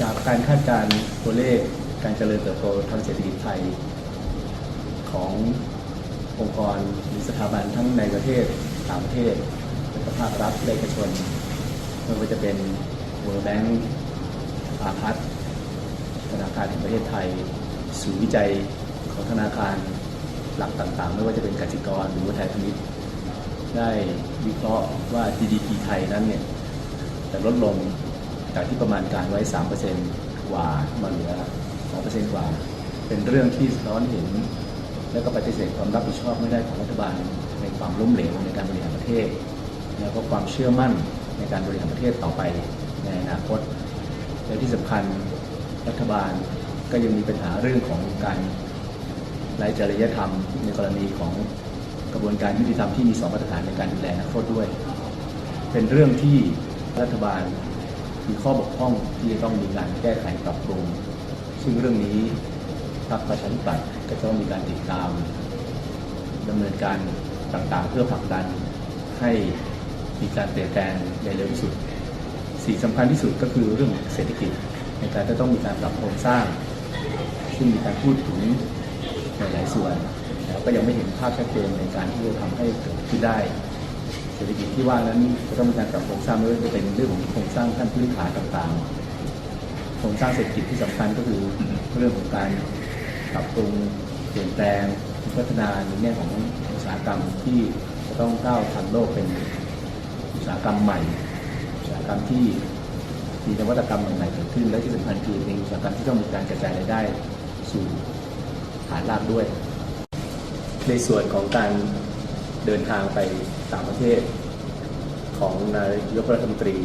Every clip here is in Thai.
จากการคาดการณ์ตัวเลขการเจริญเติบโตทางเศรษฐกิจไทย ขององค์กรหรือสถาบันทั้งในประเทศต่างประเทศและภาครัฐและเอกชนไม่ว่าจะเป็น World Bank อาพัฒธนาคารแห่งประเทศไทยศูนย์วิจัยของธนาคารหลักต่างๆ ไม่ว่าจะเป็นกสิกรหรือว่าไทยพาณิชย์ได้วิเคราะห์ว่า GDP ไทยนั้นเนี่ยจะลดลง จากที่ประมาณการไว้ 3%กว่ามาเหลือ 2%กว่า เป็นเรื่องที่สะท้อนเห็น และก็ปฏิเสธความรับผิดชอบไม่ได้ของรัฐบาลในความล้มเหลวในการบริหารประเทศ แล้วก็ความเชื่อมั่นในการบริหารประเทศต่อไปในอนาคต และที่สำคัญรัฐบาลก็ยังมีปัญหาเรื่องของการไร้จริยธรรมในกรณีของกระบวนการยุติธรรมที่มีสองมาตรฐานในการดูแลนักโทษด้วย เป็นเรื่องที่รัฐบาล มีข้อบกพร่องที่จะต้องมีการแก้ไขปรับปรุง ซึ่งเรื่องนี้พรรคประชาธิปัตย์ก็จะต้องมีการติดตามดำเนินการต่างๆ เพื่อผลักดันให้มีการเปลี่ยนแปลงในเร็วที่สุด สิ่งสำคัญที่สุดก็คือเรื่องเศรษฐกิจ ในการจะต้องมีการปรับโครงสร้าง ซึ่งมีการพูดถึงหลายส่วน แล้วก็ยังไม่เห็นภาพชัดเจนในการที่จะทำให้เกิดขึ้นได้ ศรษฐกิจที่ว่านั้นจะต้องมีการปรับโครงสร้างไม่ว่าจะเป็นเรื่องของโครงสร้างขั้นพื้นฐานต่างๆ โครงสร้างเศรษฐกิจที่สำคัญก็คือเรื่องของการปรับปรุงเปลี่ยนแปลงพัฒนาในแง่ของอุตสาหกรรมที่จะต้องก้าวทันโลกเป็นอุตสาหกรรมใหม่ อุตสาหกรรมที่มีนวัตกรรมใหม่ๆเกิดขึ้น และที่สำคัญคือเป็นอุตสาหกรรมที่ต้องมีการกระจายรายได้สู่ฐานรากด้วย ในส่วนของการ เดินทางไปต่างประเทศ ของนายกรัฐมนตรี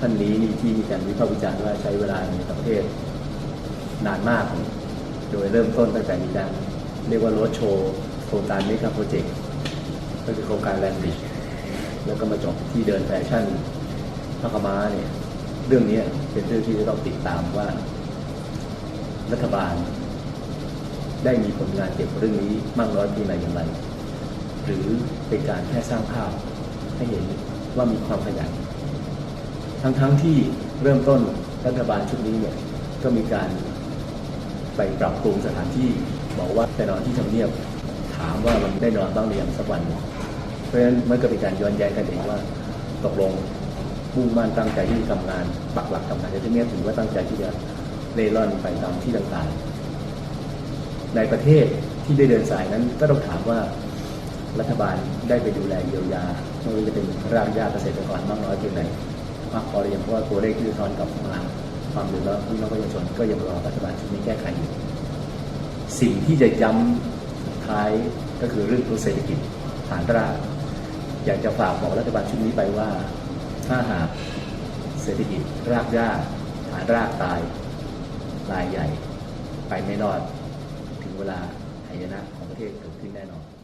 ท่านนี้นี่ที่มีการวิพากษ์วิจารณ์ว่าใช้เวลาในต่างประเทศ นานมาก โดยเริ่มต้นตั้งแต่มีการเรียกว่าโรดโชว์โครงการเมกะโปรเจกต์ก็คือโครงการแลนดิชแล้วก็มาจบที่เดินแฟชั่นพระขม้าเนี่ยเรื่องนี้เป็นเรื่องที่จะต้องติดตามว่า รัฐบาล ได้มีผลงานเกี่ยวกับเรื่องนี้มากน้อยเพียงไรอย่างไร หรือเป็นการแค่สร้างภาพให้เห็นว่ามีความขยันทั้งๆทที่เริ่มต้นรัฐบาลชุดนี้เนี่ยก็มีการไปปรับปรุงสถานที่บอกว่าไปนอนที่ทำเนียบถามว่ามันได้นอนบ้างหรือยังสักวัน เพราะฉะนั้นมันก็เป็นการย้อนแย้งกันเองว่าตกลงมุ่งมั่นตั้งใจที่จะทำงานปักหลักทำงานในที่นี้ถือว่าตั้งใจที่จะเล่ร่อนไปตามที่ต่างๆ ในประเทศที่ได้เดินสายนั้นก็ต้องถามว่า รัฐบาลได้ไปดูแลเยียวยาไม่ว่าจะเป็นรากหญ้าเกษตรกรมากน้อยเพียงไหนมากพอหรือยังเพราะว่าตัวเลขที่สะท้อนกับมาความเดือดร้อนพี่น้องประชาชนก็ยังรอรัฐบาลชุดนี้แก้ไขอยู่สิ่งที่จะย้ำท้ายก็คือเรื่องของเศรษฐกิจฐานรากอยากจะฝากบอกรัฐบาลชุดนี้ไปว่า ถ้าหากเศรษฐกิจรากหญ้าฐานรากตายรายใหญ่ ไปไม่รอด ถึงเวลาหายนะของประเทศถดถอยแน่นอน